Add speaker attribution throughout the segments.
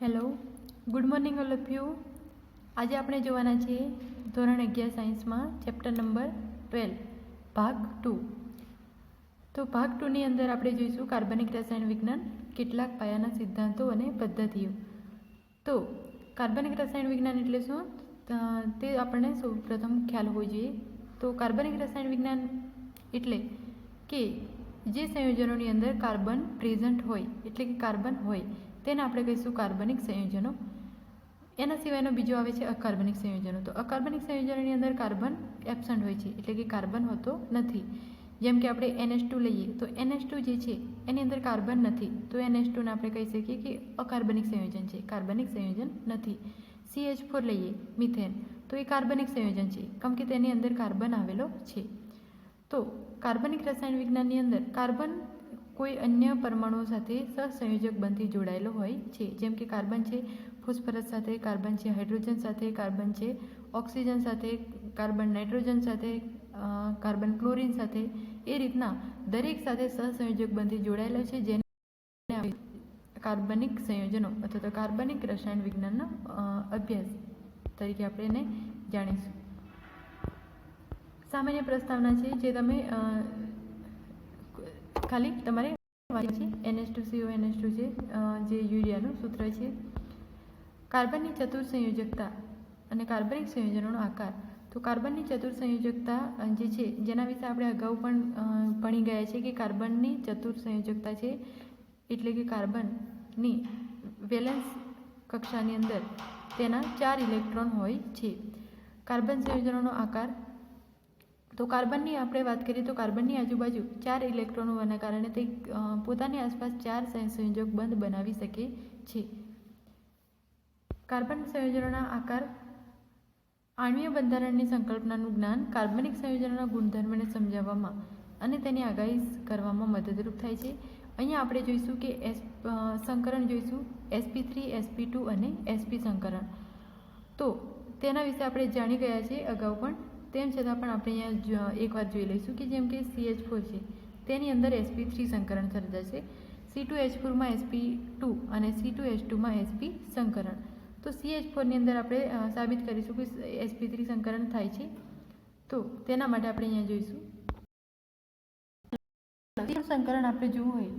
Speaker 1: Hello good morning all of you આજે આપણે જોવાના છીએ ધોરણ અગિયાર સાયન્સમાં ચેપ્ટર નંબર ટ્વેલ્વ ભાગ ટુ તો ભાગ ટુની અંદર આપણે જોઈશું કાર્બનિક રસાયણ વિજ્ઞાન, કેટલાક પાયાના સિદ્ધાંતો અને પદ્ધતિઓ. તો કાર્બનિક રસાયણ વિજ્ઞાન એટલે શું? તે આપણને સૌ પ્રથમ ખ્યાલ હોવો જોઈએ. તો કાર્બનિક રસાયણ વિજ્ઞાન એટલે કે જે સંયોજનોની અંદર કાર્બન પ્રેઝન્ટ હોય, એટલે કે કાર્બન હોય તેને આપણે કહીશું કાર્બનિક સંયોજનો. એના સિવાયનો બીજો આવે છે અકાર્બનિક સંયોજનો. તો અકાર્બનિક સંયોજનોની અંદર કાર્બન એબસન્ટ હોય છે, એટલે કે કાર્બન હોતો નથી. જેમ કે આપણે એનએચ ટુ લઈએ, તો એનએચ ટુ જે છે, એની અંદર કાર્બન નથી. તો એનએચ ટુને આપણે કહી શકીએ કે અકાર્બનિક સંયોજન છે, કાર્બનિક સંયોજન નથી. સીએચ ફોર લઈએ, મિથેન. તો એ કાર્બનિક સંયોજન છે, કેમ કે તેની અંદર કાર્બન આવેલો છે. તો કાર્બનિક રસાયણ વિજ્ઞાનની અંદર કાર્બન કોઈ અન્ય પરમાણુ સાથે સહસંયોજક બંધથી જોડાયેલો હોય છે, જેમ કે કાર્બન છે, ફોસ્ફરસ સાથે કાર્બન છે, હાઇડ્રોજન સાથે કાર્બન છે, ઓક્સિજન સાથે કાર્બન, નાઇટ્રોજન સાથે કાર્બન ક્લોરિન સાથે, એ રીતના દરેક સાથે સહસંયોજક બંધથી જોડાયેલો છે, જેને કાર્બનિક સંયોજનો અથવા તો કાર્બનિક રસાયણ વિજ્ઞાનનો અભ્યાસ તરીકે આપણે એને જાણીશું. સામાન્ય પ્રસ્તાવના છે, જે તમે ખાલી તમારે વાંચી છે. NS two CO NH two છે જે યુરિયાનું સૂત્ર છે. કાર્બનની ચતુર સંયોજકતા અને કાર્બનિક સંયોજનોનો આકાર. તો કાર્બનની ચતુર સંયોજકતા જે છે, જેના વિશે આપણે અગાઉ પણ ભણી ગયા છે કે કાર્બનની ચતુર સંયોજકતા છે એટલે કે કાર્બનની વેલેન્સ કક્ષાની અંદર તેના ચાર ઇલેક્ટ્રોન હોય છે. કાર્બન સંયોજનોનો આકાર તો કાર્બનની આપણે વાત કરીએ તો કાર્બનની આજુબાજુ ચાર ઇલેક્ટ્રોન હોવાના કારણે તે પોતાની આસપાસ ચાર સંયોજક બંધ બનાવી શકે છે. કાર્બન સંયોજનોના આકાર, આણ્વીય બંધારણની સંકલ્પનાનું જ્ઞાન, કાર્બનિક સંયોજનોના ગુણધર્મને સમજાવવામાં અને તેની આગાહી કરવામાં મદદરૂપ થાય છે. અહીંયા આપણે જોઈશું કે એસ સંકરણ જોઈશું, એસપી થ્રી, એસપી ટુ અને એસપી સંકરણ. તો તેના વિશે આપણે જાણી ગયા છીએ અગાઉ પણ. તેમ છતાં પણ આપણે અહીંયા એકવાર જોઈ લઈશું કે જેમ કે સીએચ ફોર છે, તેની અંદર એસપી થ્રી સંકરણ સર્જાશે સી ટુ એચ ફોરમાં એસપી ટુ અને સી ટુ એચ ટુમાં એસપી સંકરણ. તો સી એચ ફોરની અંદર આપણે સાબિત કરીશું કે એસપી થ્રી સંકરણ થાય છે. તો તેના માટે આપણે અહીંયા જોઈશું. સંકરણ આપણે જોવું હોય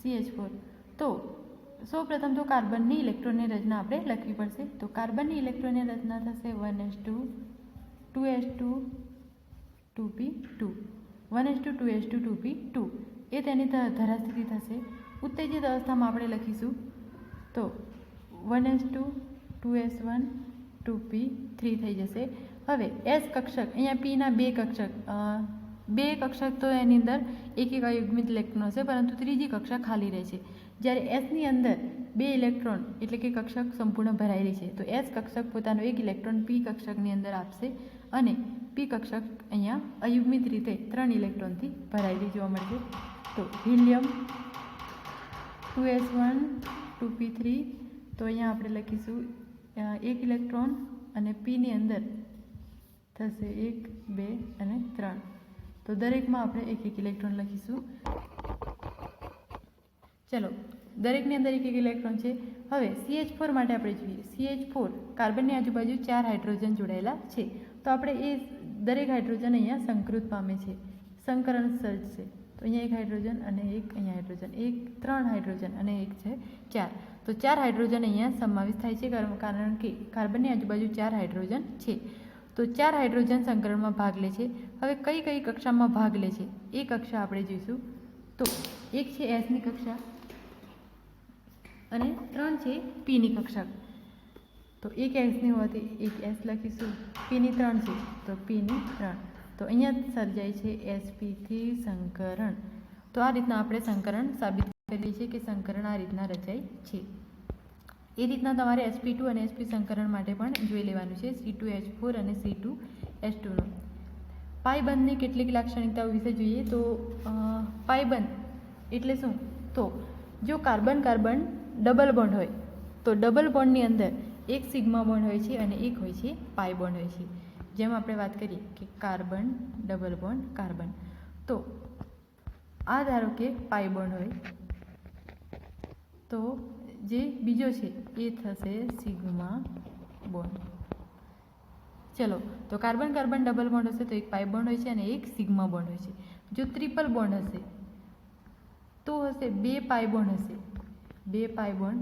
Speaker 1: સી એચ ફોર તો સૌપ્રથમ તો કાર્બનની ઇલેક્ટ્રોનની રચના આપણે લખવી પડશે. તો કાર્બનની ઇલેક્ટ્રોનની રચના થશે one S two two S two two P two. One S two two S two two P two. એ તેની ધરાસ્થિતિ થશે. ઉત્તેજિત અવસ્થામાં આપણે લખીશું. તો one S two two S one, two P three થઈ જશે. હવે એસ કક્ષક, અહીંયા પીના બે કક્ષક બે કક્ષક તો એની અંદર એક એક અયુગ્મિત ઇલેક્ટ્રોન હશે પરંતુ ત્રીજી કક્ષક ખાલી રહે છે જ્યારે એસની અંદર બે ઇલેક્ટ્રોન એટલે કે કક્ષક સંપૂર્ણ ભરાયેલી છે, તો એસ કક્ષક પોતાનો એક ઇલેક્ટ્રોન પી કક્ષકની અંદર આપશે અને પી કક્ષક અહીંયા અયુગ્મિત રીતે ત્રણ ઇલેક્ટ્રોનથી ભરાયેલી જોવા મળશે. તો helium two S one, two P three, તો અહીંયા આપણે લખીશું એક ઇલેક્ટ્રોન અને પીની અંદર થશે એક, બે અને ત્રણ. તો દરેકમાં આપણે એક એક ઇલેક્ટ્રોન લખીશું. ચલો, દરેકની અંદર એક એક ઇલેક્ટ્રોન છે. હવે સીએચ ફોર માટે આપણે જોઈએ. સીએચ ફોર કાર્બનની આજુબાજુ ચાર હાઇડ્રોજન જોડાયેલા છે. તો આપણે એ દરેક હાઇડ્રોજન અહીંયા સંકૃત પામે છે. સંકરણ સર્જશે તો અહીંયા એક હાઇડ્રોજન અને એક અહીંયા હાઇડ્રોજન એક, ત્રણ હાઇડ્રોજન અને એક છે, ચાર. તો ચાર હાઇડ્રોજન અહીંયા સમાવેશ થાય છે, કારણ કે કાર્બનની આજુબાજુ ચાર હાઇડ્રોજન છે. તો ચાર હાઇડ્રોજન સંકરણમાં ભાગ લે છે. હવે કઈ કઈ કક્ષામાં ભાગ લે છે? એ કક્ષા આપણે જોઈશું. તો એક છે એસની કક્ષા. અને ત્રણ છે પીની કક્ષા તો એક એસની હોવાથી એક એસ લખીશું. પીની ત્રણ છે, તો પીની ત્રણ. તો અહીંયા સર્જાય છે એસપીથી સંકરણ. તો આ રીતના આપણે સંકરણ સાબિત કરીએ છીએ કે સંકરણ આ રીતના રચાય છે. એ રીતના તમારે એસપી ટુ અને એસપી સંકરણ માટે પણ જોઈ લેવાનું છે, સી ટુ એચ ફોર અને સી ટુ એચ ટુનું પાયબંધની કેટલીક લાક્ષણિકતાઓ વિશે જોઈએ તો પાયબંધ એટલે શું? તો, જો કાર્બન કાર્બન ડબલ બોન્ડ હોય. તો ડબલ બોન્ડની અંદર એક સિગ્મા બોન્ડ હોય છે અને એક હોય છે પાય બોન્ડ હોય છે. જેમ આપણે વાત કરીએ કે કાર્બન ડબલ બોન્ડ કાર્બન. તો આ ધારો કે પાઈ બોન્ડ હોય. તો જે બીજો છે એ થશે સિગ્મા બોન્ડ. ચલો, તો કાર્બન કાર્બન ડબલ બોન્ડ હશે તો એક પાઈ બોન્ડ હોય છે અને એક સિગ્મા બોન્ડ હોય છે. જો ટ્રિપલ બોન્ડ હશે, તો હશે બે પાઈ બોન્ડ હશે. બે પાય બોન્ડ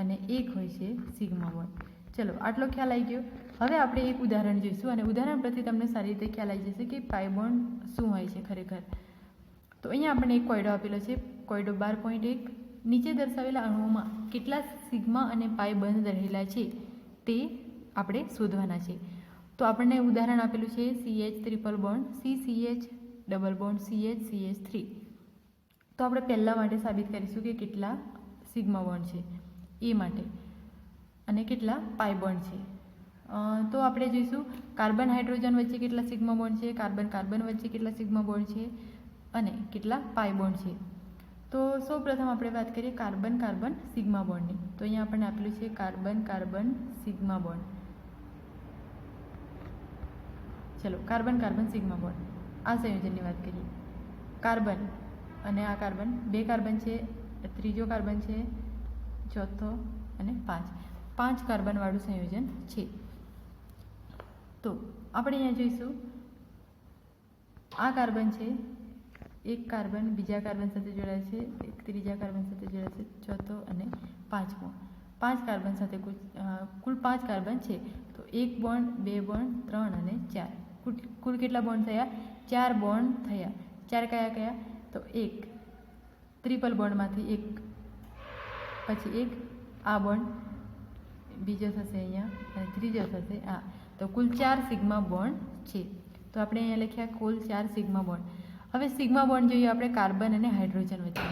Speaker 1: અને એક હોય છે સિગ્મા બોન્ડ ચલો, આટલો ખ્યાલ આવી ગયો. હવે આપણે એક ઉદાહરણ જોઈશું અને ઉદાહરણ પરથી તમને સારી રીતે ખ્યાલ આવી જશે કે પાય બોન્ડ શું હોય છે ખરેખર. તો અહીંયા આપણને એક કોયડો આપેલો છે, કોયડો બાર પોઈન્ટ એક. નીચે દર્શાવેલા અણુઓમાં કેટલા સિગ્મા અને પાય બંધ રહેલા છે તે આપણે શોધવાના છે. તો આપણને ઉદાહરણ આપેલું છે CH triple bond C CH double bond CH CH three તો આપણે પહેલાં માટે સાબિત કરીશું કે કેટલા સિગ્મા બોન્ડ છે એ માટે અને કેટલા પાઈ બોન્ડ છે. તો આપણે જોઈશું કાર્બન હાઇડ્રોજન વચ્ચે કેટલા સિગ્મા બોન્ડ છે, કાર્બન કાર્બન વચ્ચે કેટલા સિગ્મા બોન્ડ છે અને કેટલા પાઈ બોન્ડ છે. તો સૌ પ્રથમ આપણે વાત કરીએ કાર્બન કાર્બન સિગ્મા બોન્ડની તો અહીંયા આપણને આપેલું છે કાર્બન કાર્બન સિગ્મા બોન્ડ ચલો, કાર્બન કાર્બન સિગ્મા બોન્ડ આ સંયોજનની વાત કરીએ. કાર્બન અને આ કાર્બન, બે કાર્બન છે, ત્રીજો કાર્બન છે, ચોથો અને પાંચ. પાંચ કાર્બનવાળું સંયોજન છે. તો આપણે અહીંયા જોઈશું. આ કાર્બન છે, એક કાર્બન, બીજા કાર્બન સાથે જોડાય છે, એક ત્રીજા કાર્બન સાથે જોડાય છે, ચોથો અને પાંચમો. પાંચ કાર્બન સાથે કુલ પાંચ કાર્બન છે. તો એક બોન્ડ, બે બોન્ડ, ત્રણ અને ચાર. કુલ કેટલા બોન્ડ થયા? ચાર બોન્ડ થયા. ચાર કયા કયા? તો એક. ત્રિપલ બોન્ડમાંથી એક. પછી એક. આ બોન્ડ. બીજો થશે અહીંયા અને ત્રીજો થશે આ. તો કુલ ચાર સિગ્મા બોન્ડ છે. તો આપણે અહીંયા લખ્યા કુલ ચાર સિગ્મા બોન્ડ. હવે સિગ્મા બોન્ડ જોઈએ આપણે કાર્બન અને હાઇડ્રોજન વચ્ચે.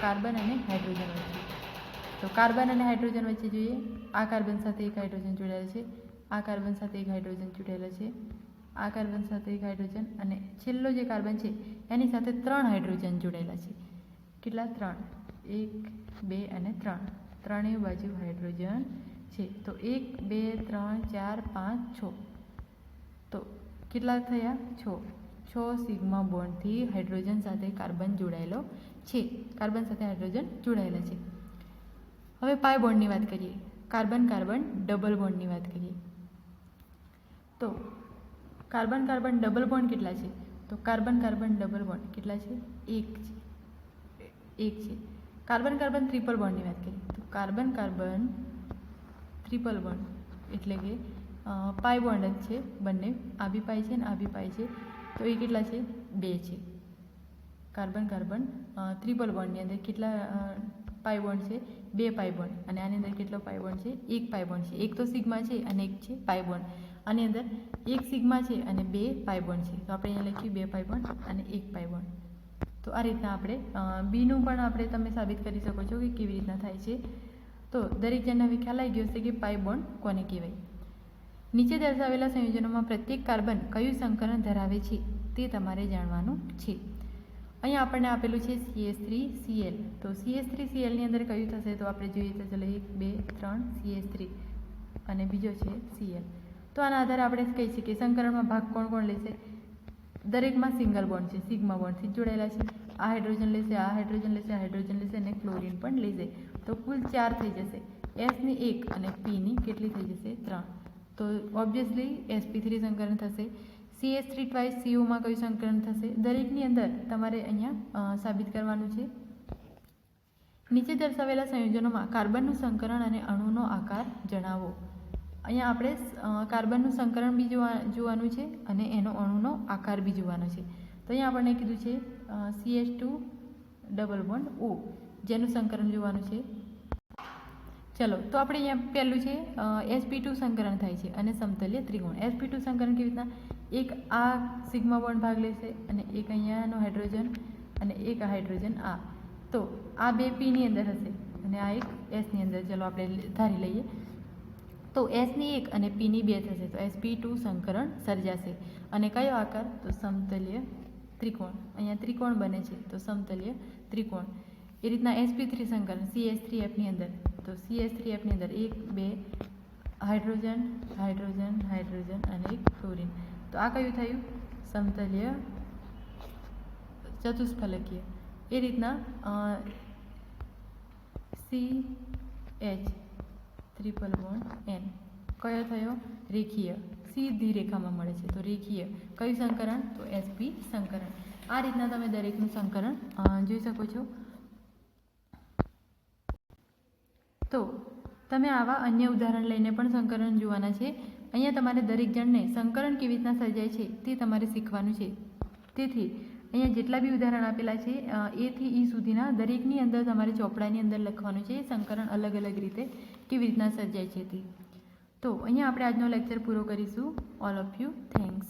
Speaker 1: કાર્બન અને હાઇડ્રોજન વચ્ચે. તો કાર્બન અને હાઇડ્રોજન વચ્ચે જોઈએ. આ કાર્બન સાથે એક હાઇડ્રોજન જોડાયેલ છે. આ કાર્બન સાથે એક હાઇડ્રોજન જોડાયેલો છે. આ કાર્બન સાથે એક હાઇડ્રોજન અને છેલ્લો જે કાર્બન છે એની સાથે ત્રણ હાઇડ્રોજન જોડાયેલા છે. કેટલા? ત્રણ. એક, બે અને ત્રણ. ત્રણેય બાજુ હાઇડ્રોજન છે. તો એક, બે, ત્રણ, ચાર, પાંચ, છ. તો કેટલા થયા? છ. છ સિગ્મા બોન્ડથી હાઇડ્રોજન સાથે કાર્બન જોડાયેલો છે. કાર્બન સાથે હાઇડ્રોજન જોડાયેલા છે. હવે પાય બોન્ડની વાત કરીએ. કાર્બન કાર્બન, ડબલ બોન્ડની વાત કરીએ. તો કાર્બન કાર્બન, ડબલ બોન્ડ કેટલા છે? તો કાર્બન કાર્બન ડબલ બોન્ડ કેટલા છે? એક છે. એક છે. કાર્બન કાર્બન ટ્રિપલ બોન્ડની વાત કરીએ. તો કાર્બન કાર્બન ટ્રિપલ બોન્ડ એટલે કે પાય બોન્ડ જ છે બંને. આ પાઈ છે ને આ પાઈ છે. તો એ કેટલા છે? બે છે. કાર્બન કાર્બન ત્રિપલ બોન્ડની અંદર કેટલા પાય બોન્ડ છે? બે પાઈ બોન્ડ. અને આની અંદર કેટલો પાય બોન્ડ છે? એક પાય બોન્ડ છે. એક તો સિગ્મા છે અને એક છે પાઈ બોન્ડ. આની અંદર એક સિગ્મા છે અને બે પાઈ બોન્ડ છે. તો આપણે અહીંયા લખ્યું બે પાઈ બોન્ડ અને એક પાઈ બોન્ડ તો આ રીતના આપણે બીનું પણ આપણે તમે સાબિત કરી શકો છો કે કેવી રીતના થાય છે. તો દરેક જણને હવે ખ્યાલ આવી ગયો હશે કે પાઈ બોન્ડ કોને કહેવાય. નીચે દર્શાવેલા સંયોજનોમાં પ્રત્યેક કાર્બન કયું સંકલન ધરાવે છે તે તમારે જાણવાનું છે. અહીંયા આપણને આપેલું છે સીએસ થ્રી સીએલ તો સીએસ થ્રી સીએલની અંદર કયું થશે? તો આપણે જોઈએ તો ચલો એક, બે, ત્રણ સીએસ થ્રી અને બીજો છે સીએલ તો આના આધારે આપણે કહી શકીએ, સંકરણમાં ભાગ કોણ કોણ લેશે? દરેકમાં સિંગલ બોન્ડ છે, સિગ્મા બોન્ડથી જોડાયેલા છે. આ હાઇડ્રોજન લેશે, આ હાઇડ્રોજન લેશે, આ હાઇડ્રોજન લેશે અને ક્લોરિન પણ લેશે. તો કુલ ચાર થઈ જશે. એસની એક અને પીની કેટલી થઈ જશે? ત્રણ. તો ઓબ્વિયસલી એસપી થ્રી સંકલન થશે. સીએસ થ્રી ટ્વાઇસ સીઓમાં કયું સંકલન થશે? દરેકની અંદર તમારે અહીંયા સાબિત કરવાનું છે. નીચે દર્શાવેલા સંયોજનોમાં કાર્બનનું સંકરણ અને અણુનો આકાર જણાવો. અહીંયા આપણે કાર્બનનું સંકરણ બી જોવા, જોવાનું છે અને એનો અણુનો આકાર બી જોવાનો છે. તો અહીંયા આપણને કીધું છે CH two double one O જેનું સંકરણ જોવાનું છે. ચલો, તો આપણે અહીંયા પહેલું છે એસપી ટુ સંકરણ થાય છે અને સમતલ્ય ત્રિકોણ. એસપી ટુ સંકરણ કેવી રીતના? એક આ સિગ્મા બોન્ડ ભાગ લેશે અને એક અહીંયાનો હાઇડ્રોજન અને એક હાઇડ્રોજન આ. તો આ બે પીની અંદર હશે અને આ એક એસની અંદર. ચલો, આપણે ધારી લઈએ. તો એસની એક અને પીની બે થશે, તો એસપી ટુ સંકરણ સર્જાશે. અને કયો આકાર? તો સમતલ્ય ત્રિકોણ. અહીંયા ત્રિકોણ બને છે, તો સમતલ્ય ત્રિકોણ. એ રીતના એસપી થ્રી સંકરણ, સીએસ થ્રી એફની અંદર. તો સી એસ થ્રી એફની અંદર એક, બે, હાઇડ્રોજન હાઇડ્રોજન હાઇડ્રોજન અને એક ફ્લોરિન તો આ કયું થયું? સમતલ્ય ચતુષ્ફલકીય. એ રીતના C, H. Triple bond N. કયો થયો? રેખીય. સીધી રેખામાં મળે છે. તો રેખીય. કયું સંકરણ? તો એસપી સંકરણ. આ રીતના તમે દરેકનું સંકરણ જોઈ શકો છો. તો તમે આવા અન્ય ઉદાહરણ લઈને પણ સંકરણ જોવાના છે. અહીંયા તમારે દરેક જણને સંકરણ કેવી રીતના સર્જાય છે તે તમારે શીખવાનું છે. તેથી, અહીંયા જેટલા બી ઉદાહરણ આપેલા છે એથી ઈ સુધીના દરેકની અંદર તમારે ચોપડાની અંદર લખવાનું છે. સંકરણ અલગ અલગ રીતે. કેવી રીતના સર્જાય છે તે. તો અહીંયા આપણે આજનો લેક્ચર પૂરો કરીશું. All of you thanks